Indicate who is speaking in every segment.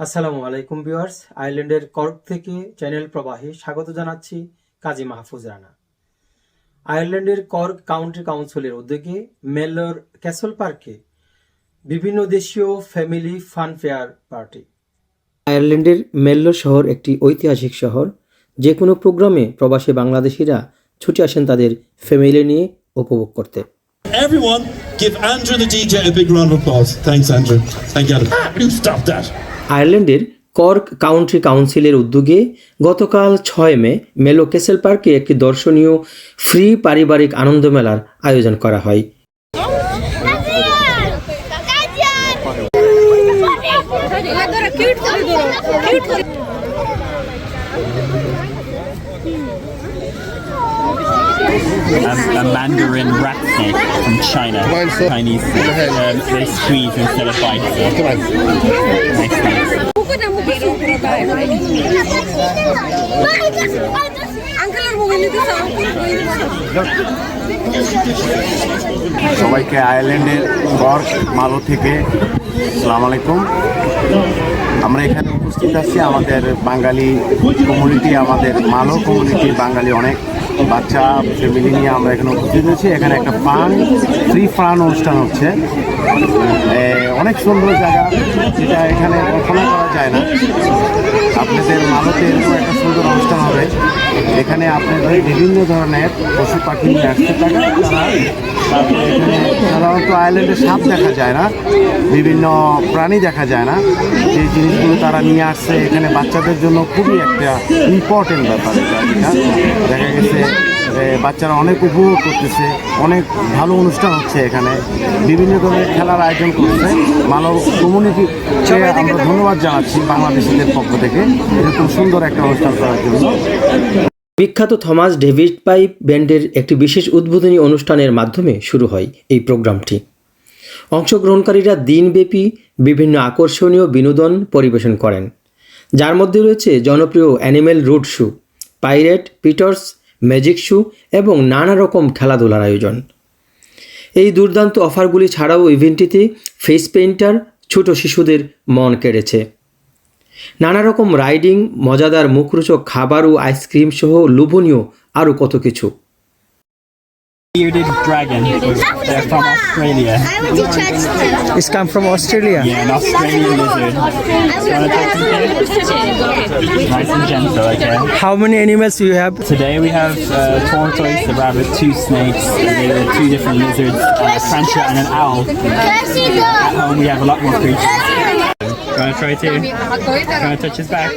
Speaker 1: আসসালামু আলাইকুম ভিউয়ার্স আয়ারল্যান্ডের কর্ক থেকে চ্যানেল প্রবাহে স্বাগত জানাচ্ছি কাজী মাহফুজ রানা আয়ারল্যান্ডের কর্ক কাউন্টি কাউন্সিলের উদ্যোগে মেল্লোর ক্যাসল পার্কে বিভিন্ন দেশীয় ফ্যামিলি ফান ফেয়ার পার্টি আয়ারল্যান্ডের মেল্লো শহর একটি ঐতিহাসিক শহর যে কোনো প্রোগ্রামে প্রবাসী বাংলাদেশিরা ছুটে আসেন তাদের ফ্যামিলি নিয়ে উপভোগ করতে
Speaker 2: Everyone, give Andrew the DJ a big round of applause. Thanks, Andrew. Thank you. You stop that.
Speaker 1: আয়ারল্যান্ডের কর্ক কাউন্ট্রি কাউন্সিলের উদ্যোগে গতকাল ছয় মে মেলো কেসেল পার্কে একটি দর্শনীয় ফ্রি পারিবারিক আনন্দ মেলার আয়োজন করা হয়
Speaker 3: um, a mandarin rat snake from China. Chinese snake. Um, they squeeze instead of bite.
Speaker 4: সবাইকে আয়ারল্যান্ডের কর্ক মালো থেকে সালাম আলাইকুম। আমরা এখানে উপস্থিত আছি আমাদের বাঙালি কমিউনিটি আমাদের মালো কমিউনিটি বাঙালি অনেক। বাচ্চা ফ্যামিলি নিয়ে আমরা এখানে উপস্থিত হয়েছি। এখানে একটা ফান ফ্রি ফান অনুষ্ঠান হচ্ছে। অনেক সুন্দর জায়গা। যেটা এখানে কল্পনা করা যায় না। আপনাদের এরকম একটা সুন্দর হবে এখানে আপনাদের বিভিন্ন ধরনের পশু পাখি নিয়ে থাকে এখানে সাধারণত আইল্যান্ডে সাপ দেখা যায় না, বিভিন্ন প্রাণী দেখা যায় না যে জিনিসগুলো তারা নিয়ে আসছে, এখানে বাচ্চাদের জন্য খুবই একটা ইম্পর্টেন্ট ব্যাপার এটা। দেখা গেছে বাচ্চারা অনেক উপভোগ করতেছে, অনেক ভালো অনুষ্ঠান হচ্ছে এখানে। বিভিন্ন ধরনের খেলার আয়োজন করছে। মানব কমিউনিটিকে আমরা ধন্যবাদ জানাচ্ছি বাংলাদেশিদের পক্ষ থেকে। এরকম সুন্দর একটা অনুষ্ঠান করার জন্য।
Speaker 1: বিখ্যাত থমাস ডেভিড পাইপ ব্যান্ডের একটি বিশেষ উদ্বোধনী অনুষ্ঠানের মাধ্যমে শুরু হয় এই প্রোগ্রামটি। অংশগ্রহণকারীরা দিনব্যাপী বিভিন্ন আকর্ষণীয় বিনোদন পরিবেশন করেন। যার মধ্যে রয়েছে জনপ্রিয় animal root shoe, pirate Peter's magic shoe এবং নানা রকম খেলাধুলার আয়োজন। এই দুর্দান্ত অফারগুলি ছাড়াও ইভেন্টটিতে ফেস পেইন্টার, ছোট শিশুদের মন কেড়েছে। নানা রকম রাইডিং, মজাদার মুখরোচক খাবার ও আইসক্রিম সহ লোভনীয় আরও কত কিছু।
Speaker 3: Bearded dragon. They're from Australia.
Speaker 1: It's come from Australia.
Speaker 3: Yeah, an Australian lizard. Wanna touch it? Nice and gentle, okay?
Speaker 1: How many animals do you have?
Speaker 3: Today we have a tortoise, a rabbit, two snakes, uh, two different lizards, a cruncher and an owl. At home we have a lot more creatures. Wanna try to? Wanna touch his back?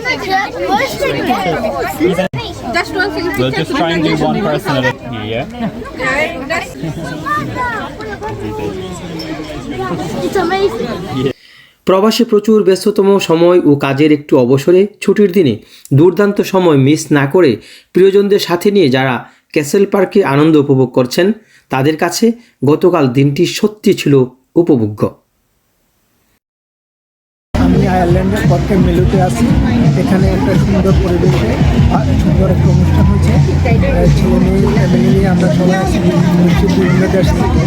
Speaker 5: Just one thing.
Speaker 3: We'll just try and do one person at a time, yeah?
Speaker 5: It's amazing.
Speaker 1: প্রবাসে প্রচুর ব্যস্ততম সময় ও কাজের একটু অবসরে ছুটির দিনে দুর্দান্ত সময় মিস না করে প্রিয়জনদের সাথে নিয়ে যারা ক্যাসেল পার্কে আনন্দ উপভোগ করছেন তাদের কাছে গতকাল দিনটি সত্যি ছিল উপভোগ্য
Speaker 6: আয়ারল্যান্ডের পক্ষে মেলুতে আসি। এখানে একটা সুন্দর পরিবেশে সুন্দর একটা অনুষ্ঠান হয়েছে। ছেলে মেয়ে, ফ্যামিলি নিয়ে আমরা সবাই বিভিন্ন বিভিন্ন দেশ থেকে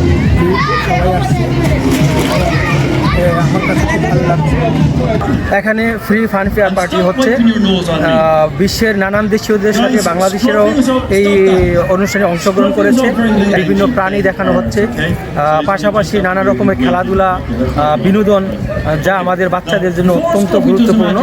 Speaker 6: এখানে ফ্রি ফান ফেয়ার পার্টি হচ্ছে। বিশ্বের নানান দেশীয়দের সাথে বাংলাদেশেরও এই অনুষ্ঠানে অংশগ্রহণ করেছে। বিভিন্ন প্রাণী দেখানো হচ্ছে। পাশাপাশি নানা রকমের খেলাধুলা বিনোদন যা আমাদের বাচ্চাদের জন্য অত্যন্ত গুরুত্বপূর্ণ।